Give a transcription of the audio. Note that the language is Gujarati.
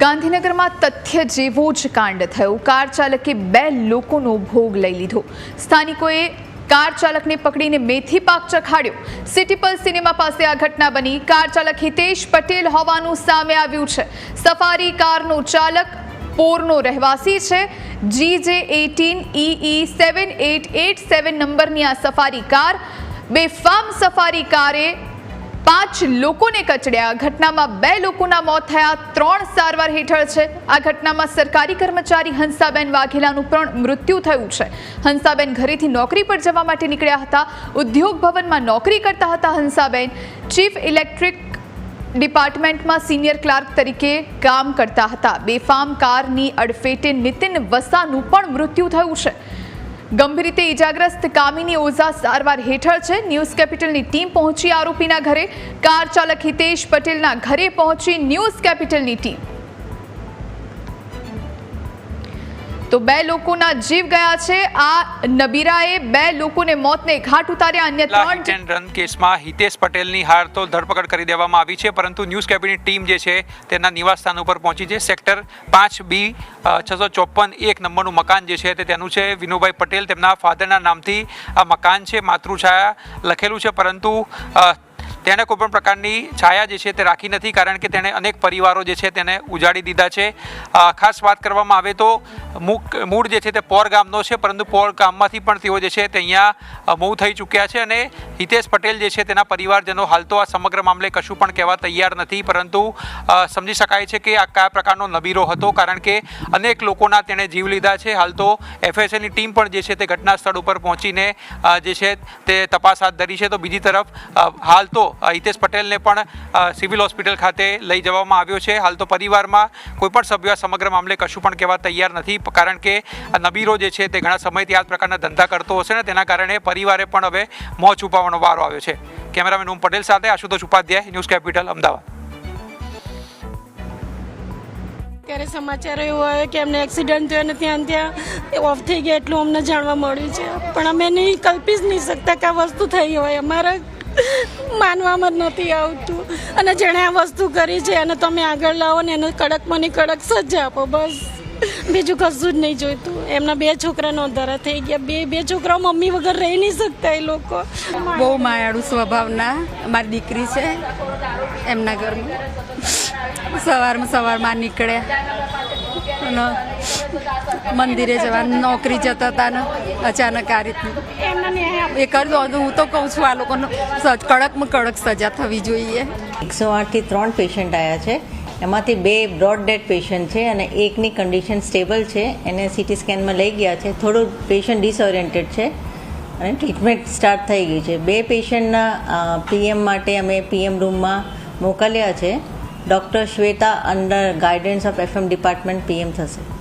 ગાંધીનગરમાં તથ્ય જેવો જ કાંડ થયો. કાર ચાલકે બે લોકોનો ભોગ લઈ લીધો. સ્થાનિકોએ કાર ચાલકને પકડીને મેથી પાક ચખાડ્યો. સિટી પલ્સ સિનેમા પાસે આ ઘટના બની. કાર ચાલક હિતેશ પટેલ હોવાનું સામે આવ્યું છે. સફારી કારનો ચાલક પોરનો રહેવાસી છે. G J eighteen E seven eight eight seven નંબરની આ સફારી કાર. બેફામ સફારી કારે પાંચ લોકોને કચડ્યા. ઘટનામાં બે લોકોના મોત થયા. ત્રણ સારવાર હેઠળ છે. આ ઘટનામાં સરકારી કર્મચારી હંસાબેન વાઘેલાનું પણ મૃત્યુ થયું છે. હંસાબેન ઘરેથી નોકરી પર જવા માટે નીકળ્યા હતા. ઉદ્યોગ ભવનમાં નોકરી કરતા હતા હંસાબેન. ચીફ ઇલેક્ટ્રિક ડિપાર્ટમેન્ટમાં સિનિયર ક્લાર્ક તરીકે કામ કરતા હતા. બેફામ કારની અડફેટે નિતિન વસાનું પણ મૃત્યુ થયું છે. ગંભીર રીતે ઇજાગ્રસ્ત કામિની ઓઝા સારવાર હેઠળ છે. ન્યૂઝ કેપિટલની ટીમ પહોંચી આરોપીના ઘરે. કાર ચાલક હિતેશ પટેલના ઘરે પહોંચી ન્યૂઝ કેપિટલની ટીમ. તો બે લોકોના જીવ ગયા છે. આ નબીરાએ બે લોકોને મોતને ઘાટ ઉતાર્યા. અન્ય ત્રણ રન કેસમાં હિતેશ પટેલની હાર તો ધરપકડ કરી દેવામાં આવી છે પરંતુ ન્યૂઝ કેબિનેટ ટીમ જે છે તેના નિવાસ સ્થાન ઉપર પહોંચી છે. સેક્ટર પાંચ બી છસો ચોપન એક નંબરનું મકાન જે છે તે તેનું છે. વિનુભાઈ પટેલ તેમના ફાધરના નામથી આ મકાન છે માતૃછાયા લખેલું છે પરંતુ તેણે કોઈપણ પ્રકારની છાયા જે છે તે રાખી નથી, કારણ કે તેણે અનેક પરિવારો જે છે તેને ઉજાડી દીધા છે. ખાસ વાત કરવામાં આવે તો મૂક, મૂળ જે છે તે પોર ગામનો છે, પરંતુ પોર ગામમાંથી પણ તેઓ જે છે તે અહીંયા મૂવ થઈ ચૂક્યા છે અને હિતેશ પટેલ જે છે તેના પરિવારજનો હાલ તો આ સમગ્ર મામલે કશું પણ કહેવા તૈયાર નથી, પરંતુ સમજી શકાય છે કે આ કયા પ્રકારનો નબીરો હતો, કારણ કે અનેક લોકોના તેણે જીવ લીધા છે. હાલ તો એફએસએની ટીમ પણ જે છે તે ઘટના સ્થળ ઉપર પહોંચીને જે છે તે તપાસ હાથ ધરી છે. તો બીજી તરફ હાલ તો હિતેશ પટેલને પણ સિવિલ હોસ્પિટલ ખાતે લઈ જવામાં આવ્યો છે. હાલ તો પરિવારમાં કોઈપણ સભ્ય સમગ્ર મામલે કશું પણ કહેવા તૈયાર નથી કારણ કે નબીરો જે છે તે ઘણા સમયથી આ પ્રકારના ધંધા કરતો હશે ને તેના કારણે પરિવારે પણ હવે મોં છુપાવવાનો વારો આવ્યો છે. કેમેરામેન ઓમ પટેલ સાથે આશુતોષ ઉપાધ્યાય, ન્યૂઝ કેપિટલ, અમદાવાદ. ત્યારે સમાચાર એવો આવ્યો કે એમને એક્સિડન્ટ થયો અને ત્યાં ત્યાં ઓફ થઈ ગયા એટલું અમને જાણવા મળ્યું છે. પણ અમે નહીં કલ્પી જ નહીં શકતા કે આ વસ્તુ થઈ હોય. અમારા માનવામાં નથી આવતું. અને જેણે આ વસ્તુ કરી છે અને તમે આગળ લાવો ને એને કડક મને કડક સજા આપો, બસ. બીજું કશું જ નહીં જોઈતું. એમના બે છોકરાનો અંધારા થઈ ગયા. બે બે છોકરાઓ મમ્મી વગર રહી નહીં શકતા એ લોકો. બહુ માયાળુ સ્વભાવના મારી દીકરી છે એમના ઘરમાં. સવારમાં સવારમાં નીકળ્યા. અને મંદિરે જવાનું નોકરી જતા હતા ને અચાનક આ રીતનું. એ કરી દો હું તો કહું છું આ લોકોને સજ કડકમાં કડક સજા થવી જોઈએ. એકસો આઠથી ત્રણ પેશન્ટ આવ્યા છે. એમાંથી બે બ્રોડ ડેડ પેશન્ટ છે અને એકની કન્ડિશન સ્ટેબલ છે. એને સીટી સ્કેનમાં લઈ ગયા છે. થોડું પેશન્ટ ડિસઓરિએન્ટેડ છે અને ટ્રીટમેન્ટ સ્ટાર્ટ થઈ ગઈ છે. બે પેશન્ટના પીએમ માટે અમે પીએમ રૂમમાં મોકલ્યા છે. Doctor Shweta under guidance of FM department PM થશે.